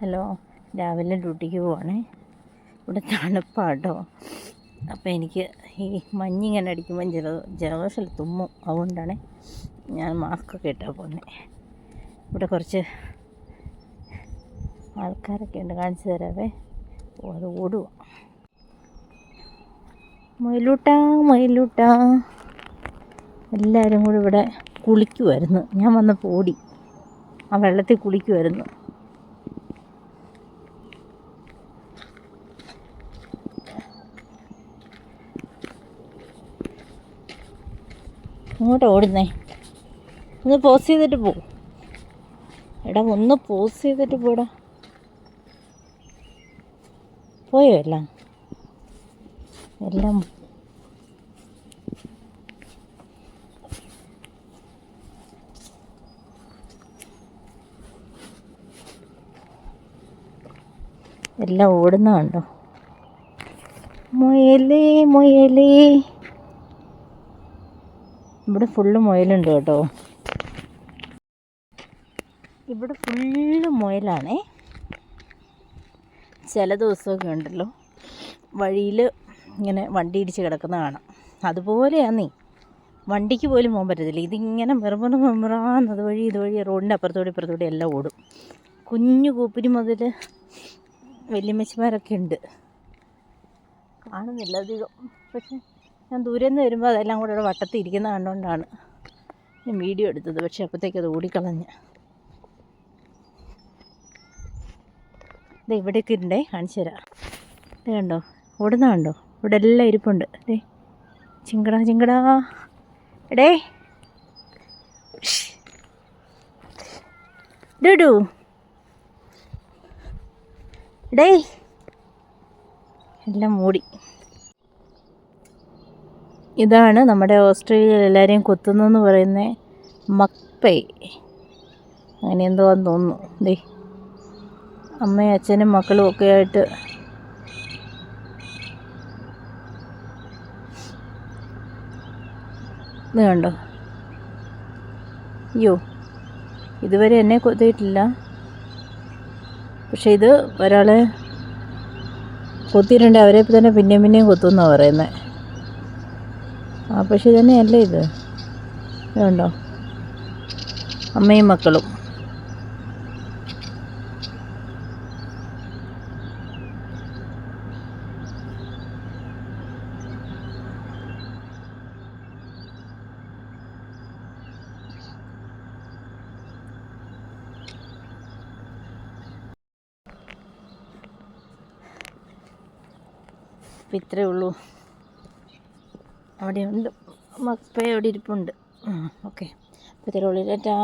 Hello രാവിലെ ഡ്യൂട്ടിക്ക് പോവാണേ. ഇവിടെ തണുപ്പാട്ടോ. അപ്പോൾ എനിക്ക് ഈ മഞ്ഞിങ്ങനെ അടിക്കുമ്പം ജല ജലദോഷം തുമ്മും. അതുകൊണ്ടാണ് ഞാൻ മാസ്കൊക്കെ ഇട്ടാൽ പോകുന്നത് ഇവിടെ കുറച്ച് ആൾക്കാരൊക്കെ ഉണ്ട്. കാണിച്ചു തരാവേ. അത് ഓടുക മൊയിലൂട്ടാ മൊയിലൂട്ടാ. എല്ലാവരും കൂടി ഇവിടെ കുളിക്കുമായിരുന്നു ഞാൻ വന്നപ്പോൾ ഓടി. ആ വെള്ളത്തിൽ കുളിക്കുമായിരുന്നു ഇങ്ങോട്ട് ഓടുന്നേ. ഒന്ന് പോസ് ചെയ്തിട്ട് പോ. എടാ ഒന്ന് പോസ് ചെയ്തിട്ട് പോടാ. പോയോ എല്ലാം? എല്ലാം. എല്ലാം ഓടുന്ന കണ്ടോ? മുയലേ മുയലേ. ഇവിടെ ഫുള്ള് മുയലുണ്ട് കേട്ടോ. ഇവിടെ ഫുള്ള് മുയലാണേ. ചില ദിവസമൊക്കെ ഉണ്ടല്ലോ വഴിയിൽ ഇങ്ങനെ വണ്ടി ഇടിച്ച് കിടക്കുന്ന കാണാം. അതുപോലെയാന്നേ വണ്ടിക്ക് പോലും പോകാൻ പറ്റത്തില്ല. ഇതിങ്ങനെ വെറുതെ മെമ്പറാന്ന് അതുവഴി ഇതുവഴി റോഡിന്റെ അപ്പുറത്തോടെ ഇപ്പുറത്തോടെ എല്ലാം ഓടും. കുഞ്ഞു കൂപ്പിരി മുതൽ വല്യമ്മച്ചിമാരൊക്കെ ഉണ്ട്. കാണുന്നില്ല അധികം. പക്ഷെ ഞാൻ ദൂരെ നിന്ന് വരുമ്പോൾ അതെല്ലാം കൂടെ ഇവിടെ വട്ടത്തിൽ ഇരിക്കുന്ന കണ്ടുകൊണ്ടാണ് ഞാൻ വീഡിയോ എടുത്തത്. പക്ഷെ അപ്പോഴത്തേക്ക് അത് ഓടിക്കളഞ്ഞ്. ദേ ഇവിടെയൊക്കെ ഇരുണ്ടേ കാണിച്ചു തരാം. ഇത് കണ്ടോ? ഓടുന്ന കണ്ടോ? ഇവിടെ എല്ലാം ഇരിപ്പുണ്ട്. അതെ ചിങ്കടാ ചിങ്കടാ എടേ. ഡുഡു ഡേ എല്ലാം മൂടി. ഇതാണ് നമ്മുടെ ഓസ്ട്രേലിയയിൽ എല്ലാവരെയും കൊത്തുന്നതെന്ന് പറയുന്ന മക്പേ. അങ്ങനെ എന്തോ എന്ന് തോന്നുന്നു. ദേ അമ്മയും അച്ഛനും മക്കളും ഒക്കെ ആയിട്ട് ഇത് കണ്ടോ? അയ്യോ ഇതുവരെ എന്നെ കൊത്തിയിട്ടില്ല. പക്ഷെ ഇത് ഒരാളെ കൊത്തിയിട്ടുണ്ടെങ്കിൽ അവരെ തന്നെ പിന്നെയും പിന്നെയും കൊത്തുമെന്നാണ് പറയുന്നത് ആ പക്ഷെ തന്നെയല്ലേ ഇത്? ഇതുണ്ടോ? അമ്മയും മക്കളും. ഇത്രയേ ഉള്ളൂ. അവിടെ ഉണ്ട് മക്ക അവിടെ ഇരിപ്പുണ്ട്. ഓക്കെ. അപ്പോൾ ടാറ്റാ